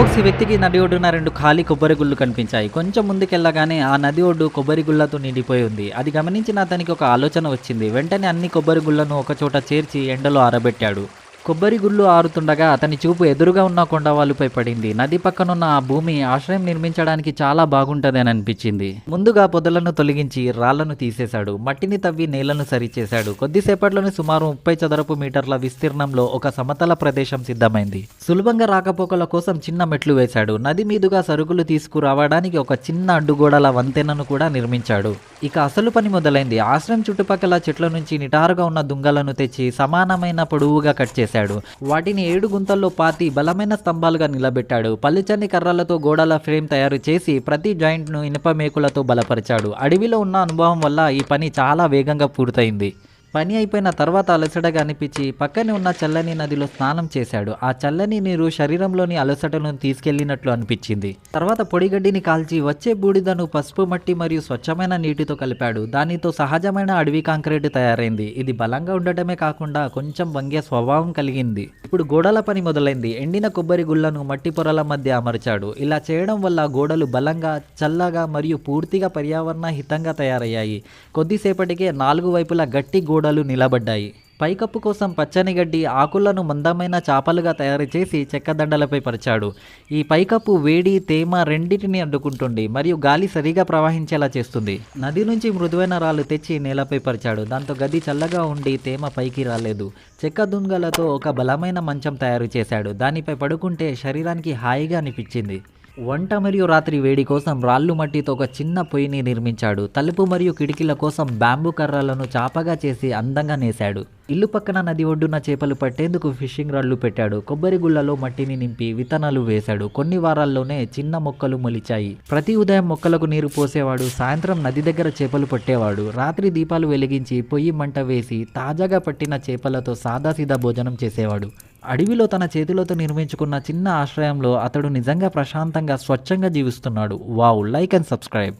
Folks ఈ వ్యక్తికి నది ఒడ్డున రెండు ఖాళీ కొబ్బరి గుళ్ళు కనిపించాయి. కొంచెం ముందుకెళ్ళగానే ఆ నది ఒడ్డు కొబ్బరి గుళ్ళతో నిండిపోయి ఉంది. అది గమనించిన అతనికి ఒక ఆలోచన వచ్చింది. వెంటనే అన్ని కొబ్బరి గుళ్ళను ఒకచోట చేర్చి ఎండలో ఆరబెట్టాడు. కొబ్బరి గుళ్ళు ఆరుతుండగా అతని చూపు ఎదురుగా ఉన్న కొండవాలుపై పడింది. నది పక్కనున్న ఆ భూమి ఆశ్రయం నిర్మించడానికి చాలా బాగుంటదని అనిపించింది. ముందుగా పొదలను తొలగించి రాళ్ళను తీసేశాడు. మట్టిని తవ్వి నేలను సరిచేశాడు. కొద్దిసేపట్లోనే సుమారు ముప్పై చదరపు మీటర్ల విస్తీర్ణంలో ఒక సమతల ప్రదేశం సిద్ధమైంది. సులభంగా రాకపోకల కోసం చిన్న మెట్లు వేశాడు. నది మీదుగా సరుకులు తీసుకురావడానికి ఒక చిన్న అడ్డుగోడల వంతెనను కూడా నిర్మించాడు. ఇక అసలు పని మొదలైంది. ఆశ్రయం చుట్టుపక్కల చెట్ల నుంచి నిటారుగా ఉన్న దుంగలను తెచ్చి సమానమైన పొడవుగా కట్ చేశాడు. వాటిని ఏడు గుంతల్లో పాతి బలమైన స్తంభాలుగా నిలబెట్టాడు. పల్లిచని కర్రలతో గోడల ఫ్రేమ్ తయారు చేసి ప్రతి జాయింట్ను ఇనుప మేకులతో బలపరిచాడు. అడవిలో ఉన్న అనుభవం వల్ల ఈ పని చాలా వేగంగా పూర్తయింది. పని అయిపోయిన తర్వాత అలసటగా అనిపించి పక్కనే ఉన్న చల్లని నదిలో స్నానం చేశాడు. ఆ చల్లని నీరు శరీరంలోని అలసటను తీసుకెళ్ళినట్లు అనిపించింది. తర్వాత పొడిగడ్డిని కాల్చి వచ్చే బూడిదను పసుపు మట్టి మరియు స్వచ్ఛమైన నీటితో కలిపాడు. దానితో సహజమైన అడవి కాంక్రీట్ తయారైంది. ఇది బలంగా ఉండటమే కాకుండా కొంచెం వంగే స్వభావం కలిగింది. ఇప్పుడు గోడల పని మొదలైంది. ఎండిన కొబ్బరి గుళ్ళను మట్టి పొరల మధ్య అమర్చాడు. ఇలా చేయడం వల్ల గోడలు బలంగా చల్లగా మరియు పూర్తిగా పర్యావరణ హితంగా తయారయ్యాయి. కొద్దిసేపటికే నాలుగు వైపులా గట్టి గోడలు నిలబడ్డాయి. పైకప్పు కోసం పచ్చని గడ్డి ఆకులను మందమైన చాపలుగా తయారు చేసి చెక్కదండలపై పరిచాడు. ఈ పైకప్పు వేడి తేమ రెండింటిని అడ్డుకుంటుంది మరియు గాలి సరిగా ప్రవహించేలా చేస్తుంది. నది నుంచి మృదువైన రాళ్ళు తెచ్చి నేలపై పరిచాడు. దాంతో గది చల్లగా ఉండి తేమ పైకి రాలేదు. చెక్క దుంగలతో ఒక బలమైన మంచం తయారు చేశాడు. దానిపై పడుకుంటే శరీరానికి హాయిగా అనిపించింది. వంట మరియు రాత్రి వేడి కోసం రాళ్ళు మట్టితో ఒక చిన్న పొయ్యిని నిర్మించాడు. తలుపు మరియు కిటికీల కోసం బ్యాంబు కర్రలను చాపగా చేసి అందంగా నేశాడు. ఇల్లు పక్కన నది ఒడ్డున చేపలు పట్టేందుకు ఫిషింగ్ రాళ్ళు పెట్టాడు. కొబ్బరి గుళ్ళలో మట్టిని నింపి విత్తనాలు వేశాడు. కొన్ని వారాల్లోనే చిన్న మొక్కలు మొలిచాయి. ప్రతి ఉదయం మొక్కలకు నీరు పోసేవాడు. సాయంత్రం నది దగ్గర చేపలు పట్టేవాడు. రాత్రి దీపాలు వెలిగించి పొయ్యి మంట వేసి తాజాగా పట్టిన చేపలతో సాదాసీదా భోజనం చేసేవాడు. అడవిలో తన చేతులతో నిర్మించుకున్న చిన్న ఆశ్రయంలో అతడు నిజంగా ప్రశాంతంగా స్వచ్ఛంగా జీవిస్తున్నాడు. Wow like and subscribe.